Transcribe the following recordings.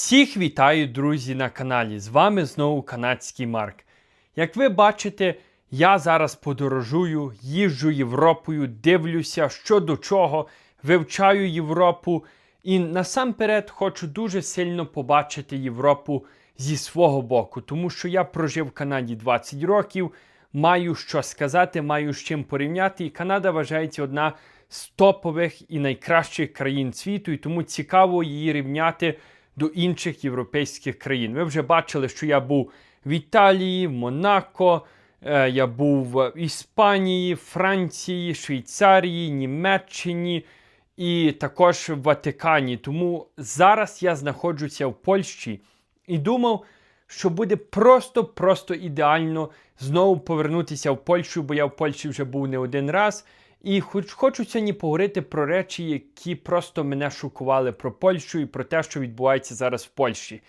Всіх вітаю, друзі, на каналі. З вами знову канадський Марк. Як ви бачите, я зараз подорожую, їжджу Європою, дивлюся, що до чого, вивчаю Європу. І насамперед хочу дуже сильно побачити Європу зі свого боку, тому що я прожив в Канаді 20 років, маю що сказати, маю з чим порівняти. І Канада вважається одна з топових і найкращих країн світу, і тому цікаво її рівняти до інших європейських країн. Ви вже бачили, що я був в Італії, в Монако, е, я був в Іспанії, Франції, Швейцарії, Німеччині і також в Ватикані. Тому зараз я знаходжуся в Польщі і думав, що буде просто-просто ідеально знову повернутися в Польщу, бо я в Польщі вже був не один раз. І хоч хочу сьогодні поговорити про речі, які просто мене шокували про Польщу і про те, що відбувається зараз в Польщі.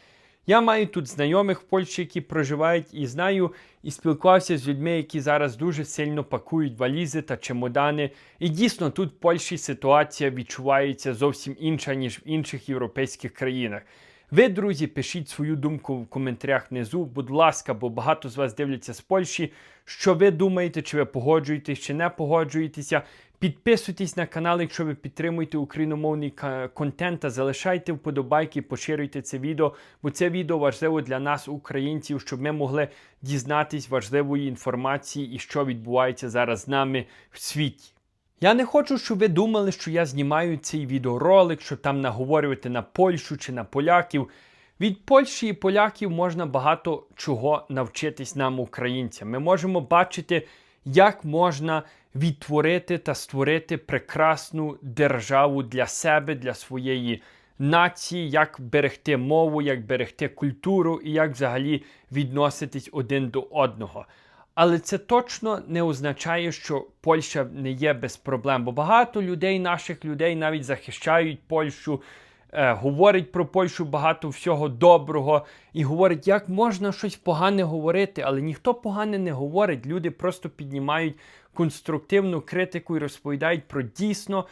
Я маю тут знайомих в Польщі, які проживають, і знаю і спілкувався з людьми, які зараз дуже сильно пакують валізи та чемодани. І дійсно тут в Польщі ситуація відчувається зовсім інша, ніж в інших європейських країнах. Ви, друзі, пишіть свою думку в коментарях внизу, будь ласка, бо багато з вас дивляться з Польщі. Що ви думаєте, чи ви погоджуєтесь, чи не погоджуєтеся? Підписуйтесь на канал, якщо ви підтримуєте україномовний контент, та залишайте вподобайки, поширюйте це відео, бо це відео важливо для нас, українців, щоб ми могли дізнатись важливої інформації і що відбувається зараз з нами в світі. Я не хочу, щоб ви думали, що я знімаю цей відеоролик, щоб там наговорювати на Польщу чи на поляків. Від Польщі і поляків можна багато чого навчитись нам, українцям. Ми можемо бачити, як можна відтворити та створити прекрасну державу для себе, для своєї нації, як берегти мову, як берегти культуру і як взагалі відноситись один до одного. Але це точно не означає, що Польща не є без проблем, бо багато людей, наших людей, навіть захищають Польщу, е, говорять про Польщу багато всього доброго і говорять, як можна щось погане говорити, але ніхто погане не говорить. Люди просто піднімають конструктивну критику і розповідають про дійсно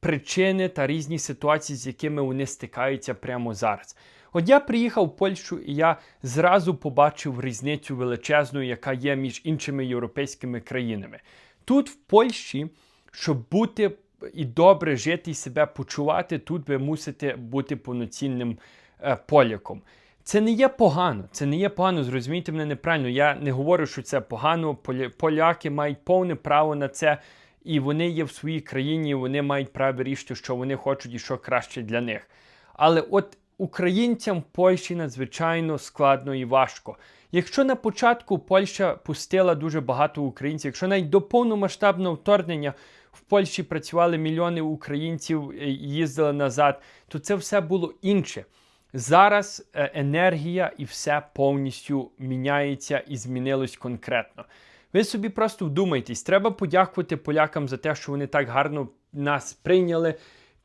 причини та різні ситуації, з якими вони стикаються прямо зараз. От я приїхав в Польщу і я зразу побачив різницю величезну, яка є між іншими європейськими країнами. Тут, в Польщі, щоб бути і добре жити і себе почувати, тут ви мусите бути повноцінним е, поляком. Це не є погано, це не є погано, зрозумійте мене неправильно. Я не говорю, що це погано. Поляки мають повне право на це, і вони є в своїй країні, і вони мають право вирішити, що вони хочуть і що краще для них. Але от українцям в Польщі надзвичайно складно і важко. Якщо на початку Польща пустила дуже багато українців, якщо навіть до повномасштабного вторгнення в Польщі працювали мільйони українців і їздили назад, то це все було інше. Зараз е, енергія і все повністю міняється і змінилось конкретно. Ви собі просто вдумайтесь, треба подякувати полякам за те, що вони так гарно нас прийняли,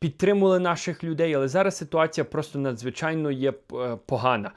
підтримували наших людей, але зараз ситуація просто надзвичайно є е, погана.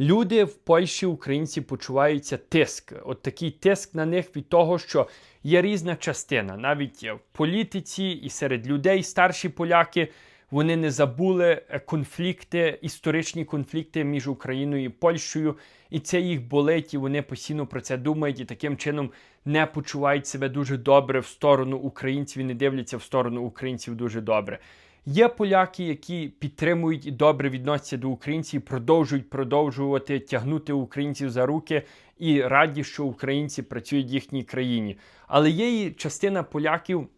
Люди в Польщі, українці почуваються тиск. От такий тиск на них від того, що є різна частина, навіть в політиці і серед людей, старші поляки, вони не забули е, конфлікти, історичні конфлікти між Україною і Польщею, і це їх болить, і вони постійно про це думають, і таким чином не почувають себе дуже добре в сторону українців і не дивляться в сторону українців дуже добре. Є поляки, які підтримують і добре відносяться до українців, продовжують продовжувати тягнути українців за руки і раді, що українці працюють в їхній країні. Але є і частина поляків,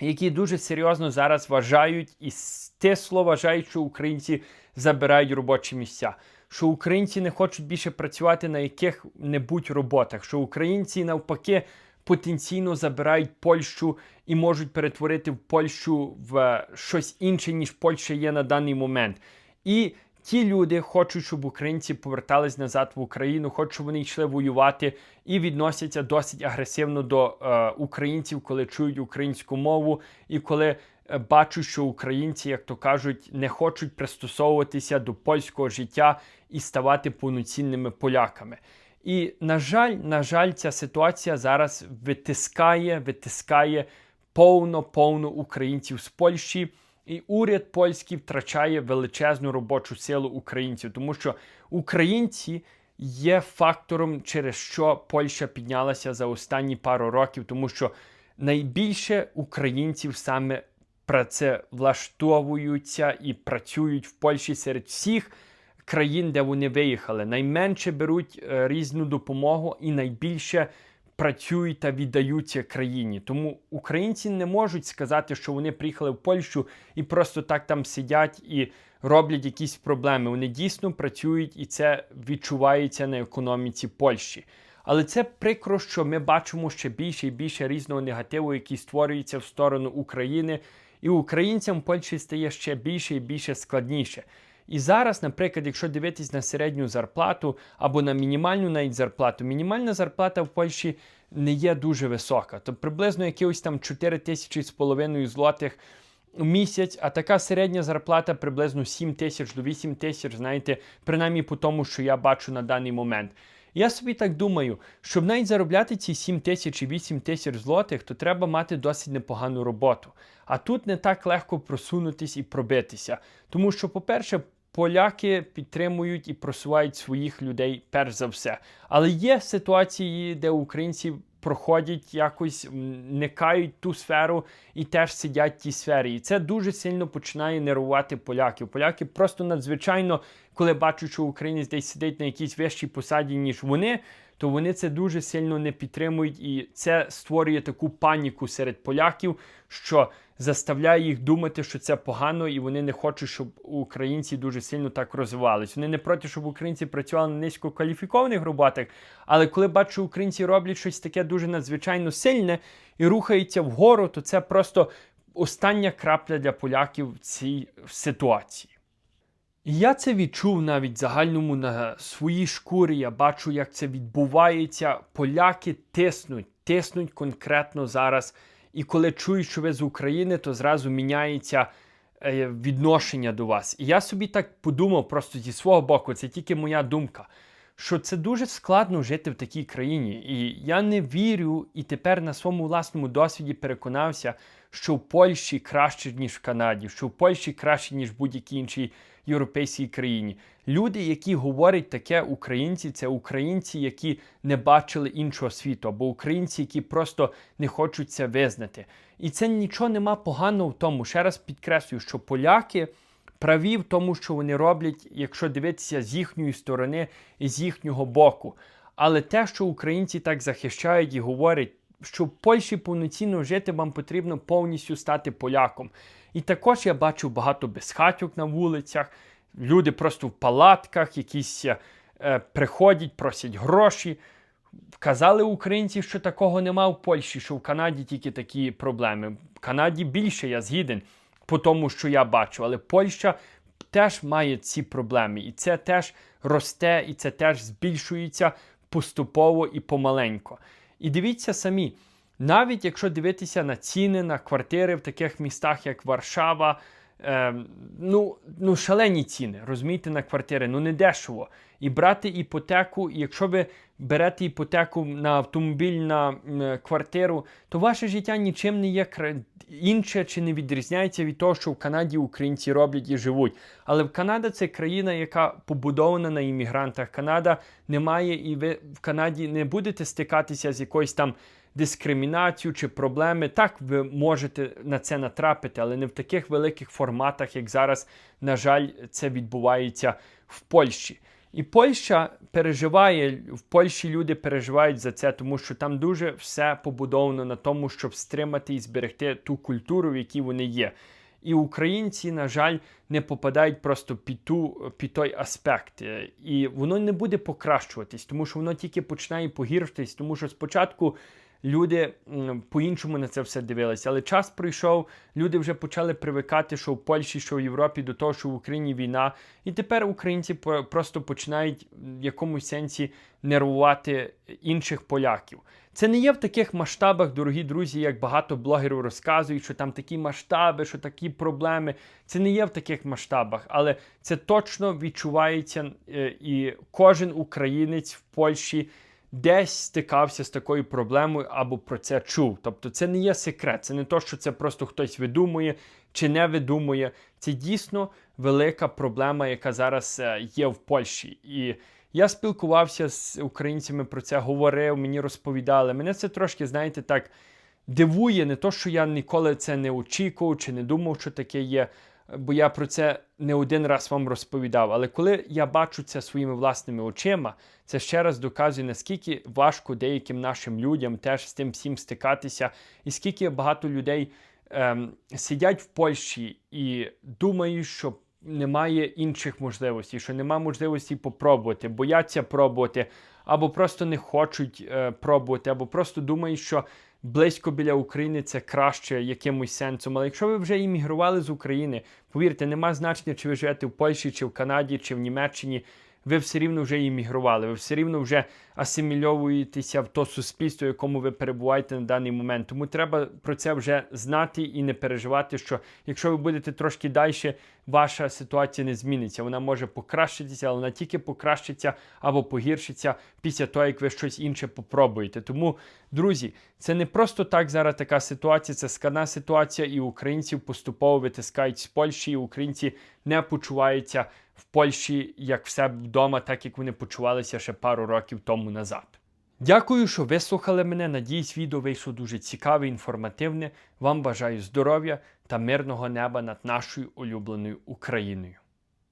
які дуже серйозно зараз вважають і стисло вважають, що українці забирають робочі місця. Що українці не хочуть більше працювати на яких-небудь роботах, що українці навпаки потенційно забирають Польщу і можуть перетворити в Польщу в щось інше, ніж Польща є на даний момент. І ті люди хочуть, щоб українці повертались назад в Україну, хочуть, щоб вони йшли воювати і відносяться досить агресивно до е, українців, коли чують українську мову, і коли е, бачать, що українці, як то кажуть, не хочуть пристосовуватися до польського життя і ставати повноцінними поляками. І, на жаль, на жаль, ця ситуація зараз витискає, витискає повно, повно українців з Польщі. І уряд польський втрачає величезну робочу силу українців, тому що українці є фактором, через що Польща піднялася за останні пару років, тому що найбільше українців саме працевлаштовуються і працюють в Польщі серед всіх країн, де вони виїхали. Найменше беруть е, різну допомогу і найбільше працюють та віддаються країні. Тому українці не можуть сказати, що вони приїхали в Польщу і просто так там сидять і роблять якісь проблеми. Вони дійсно працюють і це відчувається на економіці Польщі. Але це прикро, що ми бачимо ще більше і більше різного негативу, який створюється в сторону України, і українцям в Польщі стає ще більше і більше складніше. І зараз, наприклад, якщо дивитись на середню зарплату або на мінімальну навіть зарплату, мінімальна зарплата в Польщі не є дуже висока. То приблизно якихось там 4 тисячі з половиною злотих у місяць, а така середня зарплата приблизно 7 тисяч до 8 тисяч, знаєте, принаймні по тому, що я бачу на даний момент. Я собі так думаю, щоб навіть заробляти ці 7 тисяч і 8 тисяч злотих, то треба мати досить непогану роботу. А тут не так легко просунутись і пробитися. Тому що, по-перше, поляки підтримують і просувають своїх людей перш за все. Але є ситуації, де українці проходять якось, никають ту сферу і теж сидять в тій сфері. І це дуже сильно починає нервувати поляків. Поляки просто надзвичайно, коли бачать, що українець десь сидить на якійсь вищій посаді, ніж вони. То вони це дуже сильно не підтримують, і це створює таку паніку серед поляків, що заставляє їх думати, що це погано, і вони не хочуть, щоб українці дуже сильно так розвивались. Вони не проти, щоб українці працювали на низькокваліфікованих роботах, але коли бачу, українці роблять щось таке дуже надзвичайно сильне і рухаються вгору, то це просто остання крапля для поляків в цій ситуації. І я це відчув навіть загальному на своїй шкурі. Я бачу, як це відбувається. Поляки тиснуть, тиснуть конкретно зараз. І коли чують, що ви з України, то зразу міняється е, відношення до вас. І я собі так подумав просто зі свого боку, це тільки моя думка, що це дуже складно жити в такій країні. І я не вірю і тепер на своєму власному досвіді переконався, що в Польщі краще, ніж в Канаді, що в Польщі краще, ніж в будь-якій іншій європейській країні. Люди, які говорять таке українці, це українці, які не бачили іншого світу, або українці, які просто не хочуть це визнати. І це нічого нема поганого в тому. Ще раз підкреслюю, що поляки. Праві в тому, що вони роблять, якщо дивитися з їхньої сторони і з їхнього боку. Але те, що українці так захищають і говорять, що в Польщі повноцінно жити вам потрібно повністю стати поляком. І також я бачу багато безхатьок на вулицях, люди просто в палатках, якісь е, приходять, просять гроші. Казали українці, що такого нема в Польщі, що в Канаді тільки такі проблеми. В Канаді більше я згіден по тому, що я бачу, але Польща теж має ці проблеми, і це теж росте, і це теж збільшується поступово і помаленько. І дивіться самі, навіть якщо дивитися на ціни на квартири в таких містах, як Варшава, е, ну, ну шалені ціни, розумієте, на квартири, ну не дешево. І брати іпотеку, і якщо ви берете іпотеку на автомобіль на квартиру, то ваше життя нічим не є інше чи не відрізняється від того, що в Канаді українці роблять і живуть. Але в Канада це країна, яка побудована на іммігрантах. Канада не має, і ви в Канаді не будете стикатися з якоюсь там дискримінацією чи проблеми. Так, ви можете на це натрапити, але не в таких великих форматах, як зараз, на жаль, це відбувається в Польщі. І Польща переживає, в Польщі люди переживають за це, тому що там дуже все побудовано на тому, щоб стримати і зберегти ту культуру, в якій вони є. І українці, на жаль, не попадають просто під ту, під той аспект. І воно не буде покращуватись, тому що воно тільки починає погіршитись, тому що спочатку люди по-іншому на це все дивилися. Але час пройшов, люди вже почали привикати, що в Польщі, що в Європі, до того, що в Україні війна. І тепер українці просто починають в якомусь сенсі нервувати інших поляків. Це не є в таких масштабах, дорогі друзі, як багато блогерів розказують, що там такі масштаби, що такі проблеми. Це не є в таких масштабах, але це точно відчувається, е, і кожен українець в Польщі десь стикався з такою проблемою або про це чув. Тобто це не є секрет, це не то, що це просто хтось видумує чи не видумує. Це дійсно велика проблема, яка зараз е, є в Польщі. І я спілкувався з українцями про це, говорив, мені розповідали. Мене це трошки, знаєте, так дивує, не то, що я ніколи це не очікував чи не думав, що таке є. Бо я про це не один раз вам розповідав. Але коли я бачу це своїми власними очима, це ще раз доказує, наскільки важко деяким нашим людям теж з тим всім стикатися, і скільки багато людей ем, сидять в Польщі і думають, що немає інших можливостей, що немає можливості попробувати, бояться пробувати, або просто не хочуть е, пробувати, або просто думають, що близько біля України це краще якимось сенсом. Але якщо ви вже іммігрували з України, повірте, нема значення, чи ви живете в Польщі, чи в Канаді, чи в Німеччині. Ви все рівно вже іммігрували, ви все рівно вже асимільовуєтеся в то суспільство, в якому ви перебуваєте на даний момент. Тому треба про це вже знати і не переживати, що якщо ви будете трошки далі, ваша ситуація не зміниться. Вона може покращитися, але вона тільки покращиться або погіршиться після того, як ви щось інше попробуєте. Тому, друзі, це не просто так зараз така ситуація, це складна ситуація, і українців поступово витискають з Польщі, і українці не почуваються в Польщі як в себе вдома, так як вони почувалися ще пару років тому назад. Дякую, що вислухали мене. Надіюсь, відео вийшло дуже цікаве, інформативне. Вам бажаю здоров'я та мирного неба над нашою улюбленою Україною.